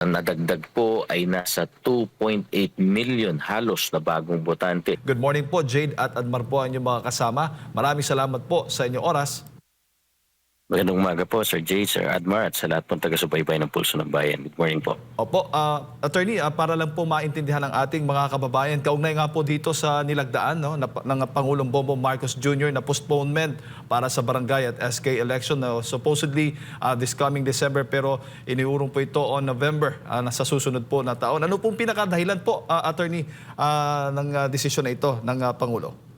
Ang nadagdag po ay nasa 2.8 million halos na bagong botante. Good morning po, Jade at Admar po ang inyong mga kasama. Maraming salamat po sa inyong oras. Magandang umaga po, Sir Jay, Sir Admar, at sa lahat pong taga-subaybay ng Pulso ng Bayan. Good morning po. Opo, ah, attorney, ah, para lang po maintindihan ng ating mga kababayan, kaugnay nga po dito sa nilagdaan no, na, ng Pangulong Bongbong Marcos Jr. na postponement para sa barangay at SK election na supposedly ah, this coming December pero iniurong po ito on November ah, na sa susunod po na taon. Ano pong pinakadahilan po, ah, attorney, ah, ng ah, desisyon na ito ng ah, Pangulo?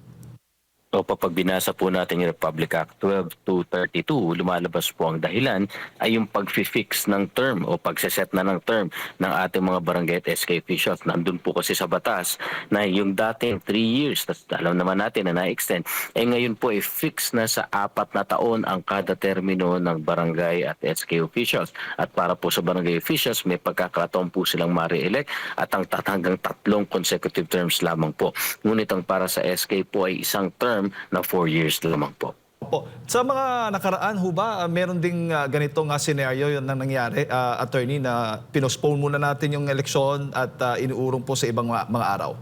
O pag binasa po natin yung Republic Act 12232, lumalabas po ang dahilan ay yung pag-fix ng term o pagseset na ng term ng ating mga barangay at SK officials. Nandun po kasi sa batas na yung dating 3 years, tas alam naman natin na na-extend, eh ngayon po ay fix na sa apat na taon ang kada termino ng barangay at SK officials. At para po sa barangay officials, may pagkakataon po silang ma-re-elect at ang hanggang tatlong consecutive terms lamang po. Ngunit ang para sa SK po ay isang term na 4 years lamang po. Opo. Sa mga nakaraan ho ba, ah, meron ding ah, ganitong ah, senaryo yun na nangyari, ah, attorney, na pinospone muna natin yung eleksyon at ah, inuurong po sa ibang mga, mga araw?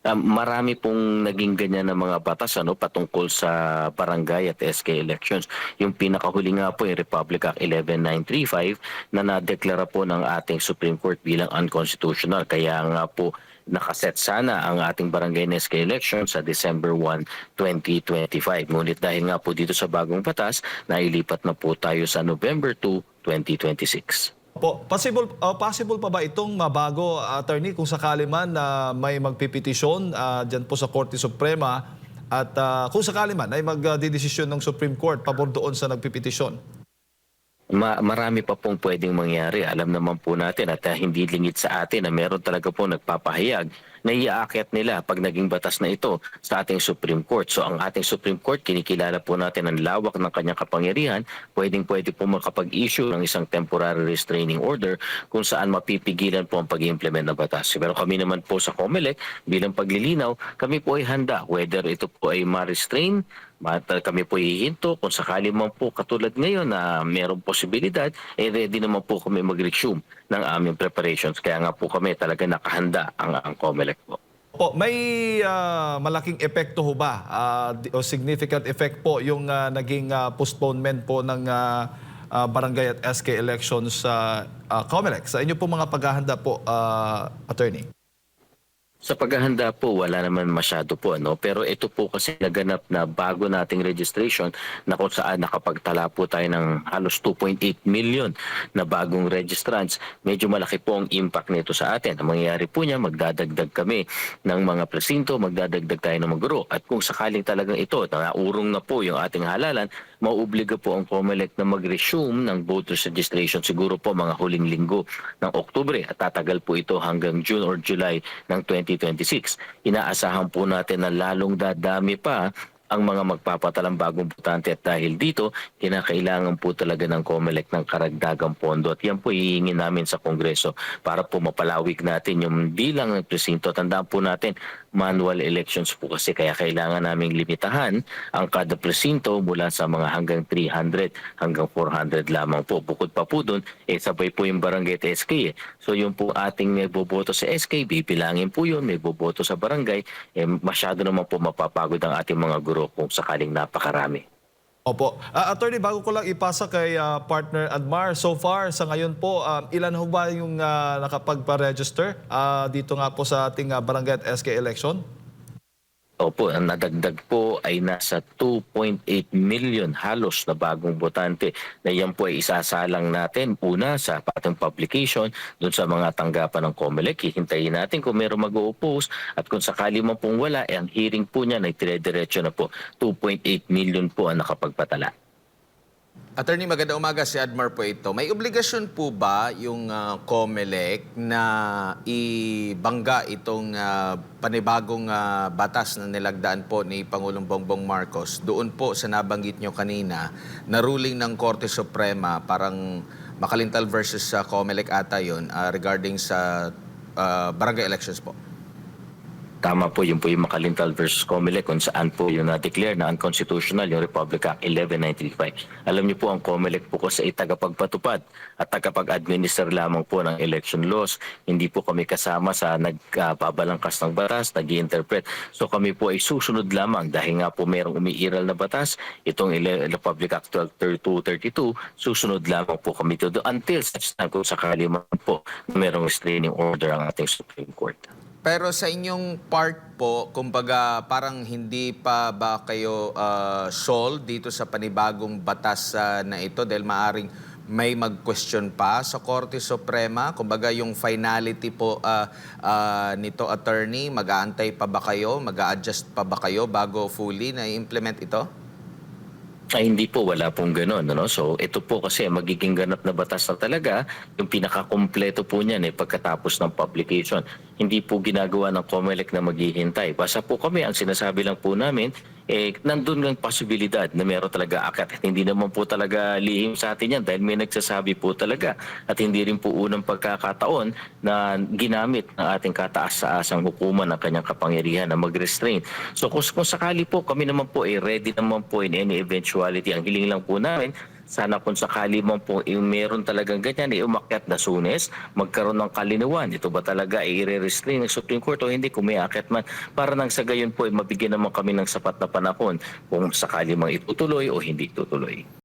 Um, marami pong naging ganyan na mga batas ano patungkol sa barangay at SK elections. Yung pinakahuli nga po yung Republic Act 11935 na nadeklara po ng ating Supreme Court bilang unconstitutional. Kaya nga po nakaset sana ang ating barangay and SK election sa December 1, 2025. Ngunit dahil nga po dito sa bagong batas, nailipat na po tayo sa November 2, 2026. Po, possible ah, possible pa ba itong mabago attorney kung sakali man na may magpipetisyon uh, diyan po sa Korte Suprema at ah, kung sakali man ay magdedesisyon ng Supreme Court pabor doon sa nagpipetisyon? Ma- marami pa pong pwedeng mangyari. Alam naman po natin at uh, hindi lingid sa atin na meron talaga po nagpapahayag na iaakyat nila pag naging batas na ito sa ating Supreme Court. So ang ating Supreme Court, kinikilala po natin ang lawak ng kanyang kapangyarihan, pwedeng pwede po makapag-issue ng isang temporary restraining order kung saan mapipigilan po ang pag-implement ng batas. Pero kami naman po sa COMELEC, bilang paglilinaw, kami po ay handa whether ito po ay ma-restrain Mata kami po hihinto kung sakali man po katulad ngayon na mayroong posibilidad, eh ready naman po kami mag-resume ng aming preparations. Kaya nga po kami talaga nakahanda ang, ang COMELEC po. Po, may ah, malaking epekto ho ba di- o significant effect po yung ah, naging ah, postponement po ng ah, ah, barangay at SK elections sa uh, COMELEC sa inyo po mga paghahanda po ah, attorney? Sa paghahanda po, wala naman masyado po. Ano? Pero ito po kasi naganap na bago nating registration na kung saan nakapagtala po tayo ng halos 2.8 million na bagong registrants. Medyo malaki po ang impact nito sa atin. Ang mangyayari po niya, magdadagdag kami ng mga presinto, magdadagdag tayo ng mga guro. At kung sakaling talagang ito, naurong na po yung ating halalan, mauobliga po ang COMELEC na mag-resume ng voters registration siguro po mga huling linggo ng Oktubre at tatagal po ito hanggang June or July ng 2026. Inaasahan po natin na lalong dadami pa ang mga magpapatalang bagong botante at dahil dito, kinakailangan po talaga ng COMELEC ng karagdagang pondo at yan po hihingi namin sa Kongreso para po mapalawig natin yung bilang ng presinto. Tandaan po natin, manual elections po kasi kaya kailangan naming limitahan ang kada presinto mula sa mga hanggang 300 hanggang 400 lamang po. Bukod pa po doon, eh, sabay po yung barangay at SK. Eh. So yung po ating may boboto sa SK, bibilangin po yun, may boboto sa barangay, eh, masyado naman po mapapagod ang ating mga guro kung sakaling napakarami. Opo. Ah, attorney, bago ko lang ipasa kay ah, partner Admar, so far sa ngayon po, ah, ilan ho ba yung ah, nakapagpa-register ah, dito nga po sa ating ah, barangay at SK election? Opo, ang nadagdag po ay nasa 2.8 million halos na bagong botante na yan po ay isasalang natin una sa ating publication doon sa mga tanggapan ng COMELEC. Hihintayin natin kung meron mag-oppose at kung sakali man pong wala, eh, ang hearing po niya ay dire-diretso na po 2.8 million po ang nakapagpatala. Attorney, maganda umaga si Admar po ito. May obligasyon po ba yung ah, COMELEC na ibangga itong ah, panibagong ah, batas na nilagdaan po ni Pangulong Bongbong Marcos doon po sa nabanggit nyo kanina na ruling ng Korte Suprema parang Makalintal versus sa COMELEC ata yun ah, regarding sa ah, barangay elections po? Tama po, yun po yung Makalintal versus Comelec kung saan po yung na-declare na unconstitutional yung Republic Act 11935. Alam niyo po, ang Comelec po kasi ay tagapagpatupad at tagapag-administer lamang po ng election laws. Hindi po kami kasama sa nagpabalangkas ng batas, nag interpret So kami po ay susunod lamang dahil nga po merong umiiral na batas, itong Republic Act 1232, susunod lamang po kami to until such time kung sakali man po na merong restraining order ang ating Supreme Court. Pero sa inyong part po, kumbaga parang hindi pa ba kayo uh, sold dito sa panibagong batas ah, na ito dahil maaring may mag-question pa sa Korte Suprema? Kumbaga yung finality po ah, ah, nito attorney, mag-aantay pa ba kayo? Mag-a-adjust pa ba kayo bago fully na i-implement ito? Ay hindi po, wala pong ganun. Ano? So ito po kasi magiging ganap na batas na talaga, yung pinakakumpleto po niyan eh, pagkatapos ng publication. Hindi po ginagawa ng COMELEC na maghihintay. Basta po kami, ang sinasabi lang po namin, eh, nandun ng posibilidad na meron talaga akat. At hindi naman po talaga lihim sa atin yan dahil may nagsasabi po talaga. At hindi rin po unang pagkakataon na ginamit ng ating kataas-saasang hukuman ng kanyang kapangyarihan na mag-restrain. So kung, kung sakali po, kami naman po eh, ready naman po in any eventuality. Ang hiling lang po namin, sana kung sakali man po eh, meron talagang ganyan, eh, umakyat na sunes, magkaroon ng kalinawan. Ito ba talaga eh, i-restrain ng Supreme Court o hindi kung may akyat man. Para nang sa gayon po, eh, mabigyan naman kami ng sapat na panahon kung sakali mang itutuloy o hindi itutuloy.